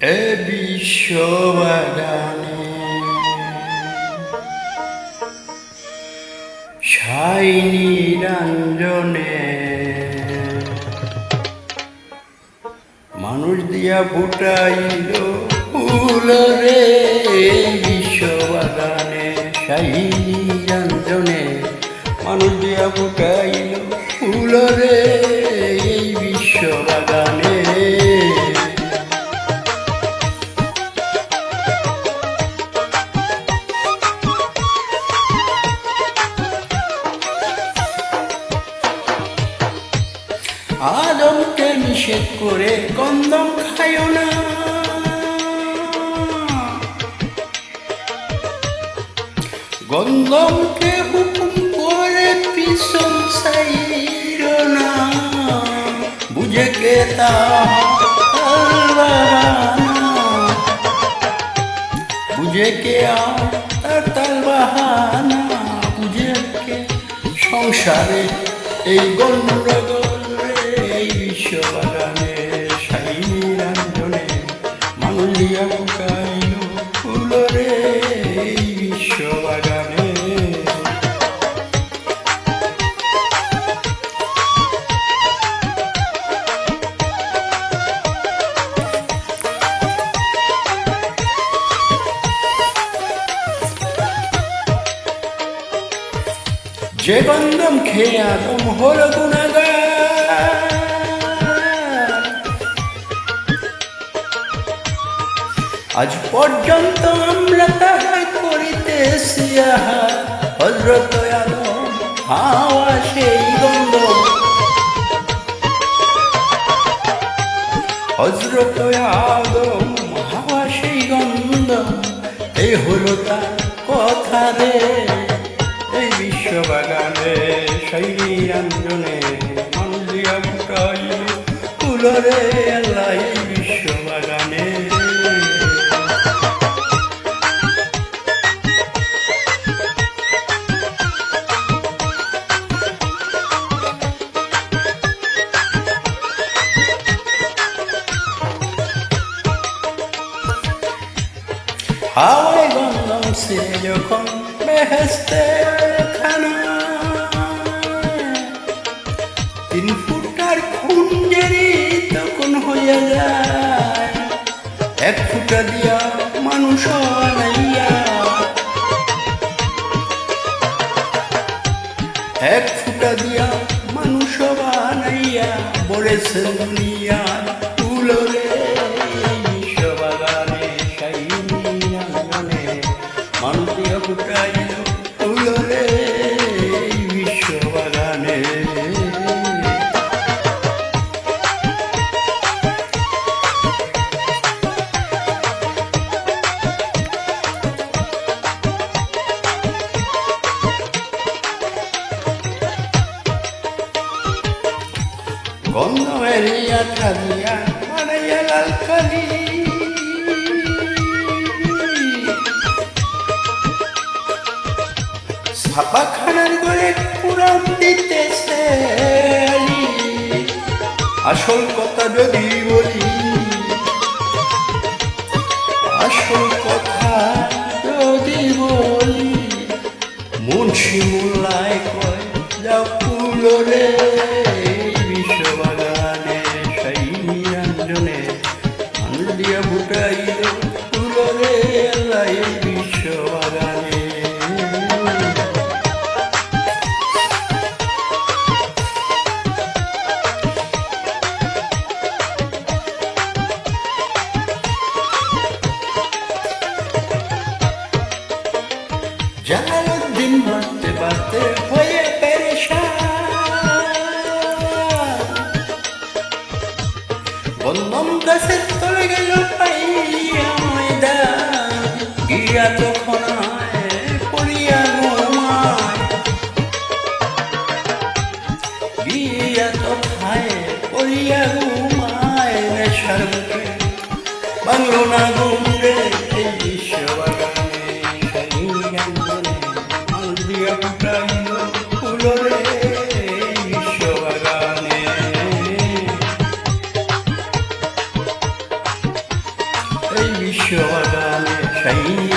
এ বিশ্ববাগানে ছাই নিরঞ্জনে মানুষ দিয়া ফুটাইল ফুল রে বিশ্ববাগানে ছাই নিরঞ্জনে মানুষ দিয়া ফুটাইল ফুল আদমকে নিষেধ করে গন্ধম খায় না। গন্ধমকে হুকুম করে পিছন না। বুঝে কে তা বুঝে কে আর তার বাহানা বুঝে কে সংসারে এই গন্ডগোল রে, এই বিশ্ববাগানে সাই নিরঞ্জনে মানুষ দিয়া বুকাইল ফুল রে যে বন্দম খেয়ে আদম হল গুণাগার আজ পর্যন্ত আমরা তাহা করিতেছি আহা। হজরত হাওয়া সেই গন্ধ। হজরত হাওয়া সেই গন্ধ। এই হলো তার কথা রে। এই বিশ্ববাগানে সেই নিরঞ্জনে মানুষ দিয়া ফুটাই ফুলরে আল্লাহ হাওয়ায় গন্ধম সে যখন এক ফুটা দিয়া মানুষ এক ফুটা দিয়া মানুষ বানাইয়া বলেছেন দুনিয়ার তুলরে বানাইয়া লাল কালি ছাপাখানার করে কুরান দিতেছে আসল কথা যদি বলি আসল কথা যদি বলি মুন্সি মোল্লায় কয়, যা ফুলরে বিশ্ববাগানে Om Dasat Tolga Yo Paiya Maida বিশ্ববাগানে